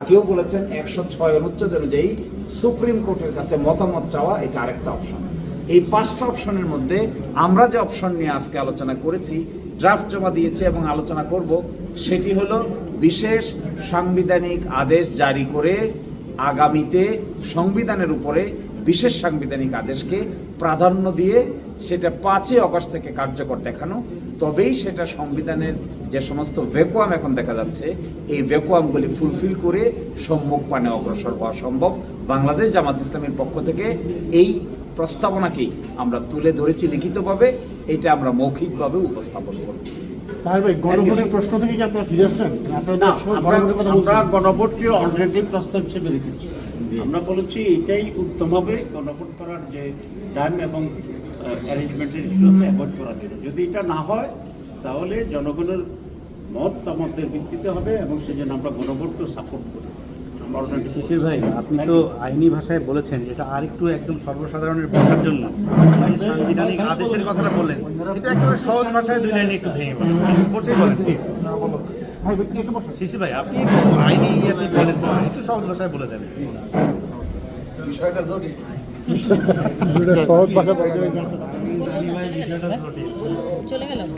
কেউ বলেছেন একশো ছয় অনুচ্ছেদ অনুযায়ী সুপ্রিম কোর্টের কাছে মতামত চাওয়া এটা আরেকটা অপশন। এই পাঁচটা অপশনের মধ্যে আমরা যে অপশন নিয়ে আজকে আলোচনা করেছি ড্রাফট জমা দিয়েছে এবং আলোচনা করব, সেটি হল বিশেষ সাংবিধানিক আদেশ জারি করে আগামীতে সংবিধানের উপরে বিশেষ সাংবিধানিক আদেশকে প্রাধান্য দিয়ে সেটা পাঁচই অগস্ট থেকে কার্যকর দেখানো। তবেই সেটা সংবিধানের যে সমস্ত ভ্যাকুয়াম এখন দেখা যাচ্ছে এই ভ্যাকুয়ামগুলি ফুলফিল করে সম্মুখ পানে অগ্রসর হওয়া সম্ভব। বাংলাদেশ জামাত ইসলামের পক্ষ থেকে এই প্রস্তাবনাকেই আমরা তুলে ধরেছি লিখিতভাবে। এটা আমরা মৌখিকভাবে উপস্থাপন করব। প্রশ্ন থেকে কি আপনারা ফিরে আসলেন আমরা গণভোটকে অল্টারনেটিভ প্রস্তাব হিসেবে রেখেছি আমরা বলেছি এটাই উত্তম হবে গণভোট করার যে টাইম এবং অ্যারেঞ্জমেন্টের ইস্যু আছে অ্যাভয়েড করার জন্য। যদি এটা না হয় তাহলে জনগণের মত মতের ভিত্তিতে হবে এবং সেই জন্য আমরা গণভোটকে সাপোর্ট করি। শিশির ভাই আপনি তো আইনি ভাষায় বলেছেন এটা আরেকটু একদম সর্বসাধারণের বোঝার জন্য। সাংবিধানিক আদেশের কথাটা বললেন এটা একেবারে সহজ ভাষায় দুই লাইনে একটু ভেঙে বলেন বসেই বলেন ভাই আপনি একটু আইনি ইয়েতে বলেন। একটু সহজ ভাষায় বলে দেন। বিষয়টা জটিল। সহজ ভাষা বলা যায় চলে গেলাম